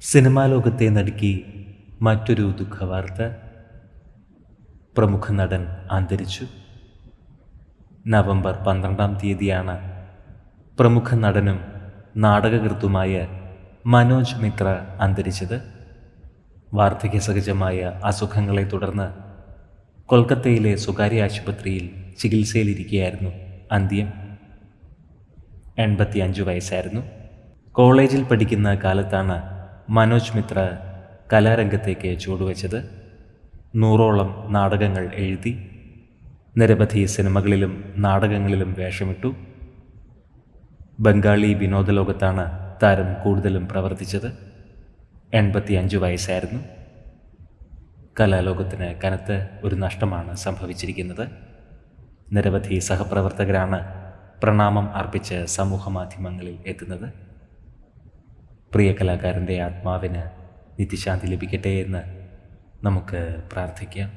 Cinema ലോകത്തെ നടുക്കി മറ്റൊരു ദുഃഖവാർത്ത പ്രമുഖ നടൻ അന്തരിച്ചു. നവംബർ പന്ത്രണ്ടാം തീയതിയാണ് പ്രമുഖ നടനും നാടകകൃത്തുമായ മനോജ് മിത്ര അന്തരിച്ചത്. വാർദ്ധക്യ സഹജമായ അസുഖങ്ങളെ തുടർന്ന് കൊൽക്കത്തയിലെ സ്വകാര്യ ആശുപത്രിയിൽ ചികിത്സയിലിരിക്കുകയായിരുന്നു അന്ത്യം. എൺപത്തിയഞ്ച് വയസ്സായിരുന്നു. കോളേജിൽ പഠിക്കുന്ന കാലത്താണ് മനോജ് മിത്ര കലാരംഗത്തേക്ക് ചുവടുവെച്ചത് നൂറോളം നാടകങ്ങൾ എഴുതി നിരവധി സിനിമകളിലും നാടകങ്ങളിലും വേഷമിട്ടു. ബംഗാളി വിനോദലോകത്താണ് താരം കൂടുതലും പ്രവർത്തിച്ചത്. എൺപത്തി അഞ്ച് വയസ്സായിരുന്നു. കലാലോകത്തിന് കനത്ത ഒരു നഷ്ടമാണ് സംഭവിച്ചിരിക്കുന്നത്. നിരവധി സഹപ്രവർത്തകരാണ് പ്രണാമം അർപ്പിച്ച് സമൂഹമാധ്യമങ്ങളിൽ എത്തുന്നത്. പ്രിയ കലാകാരന്റെ ആത്മാവിന് നിത്യശാന്തി ലഭിക്കട്ടെ എന്ന് നമുക്ക് പ്രാർത്ഥിക്കാം.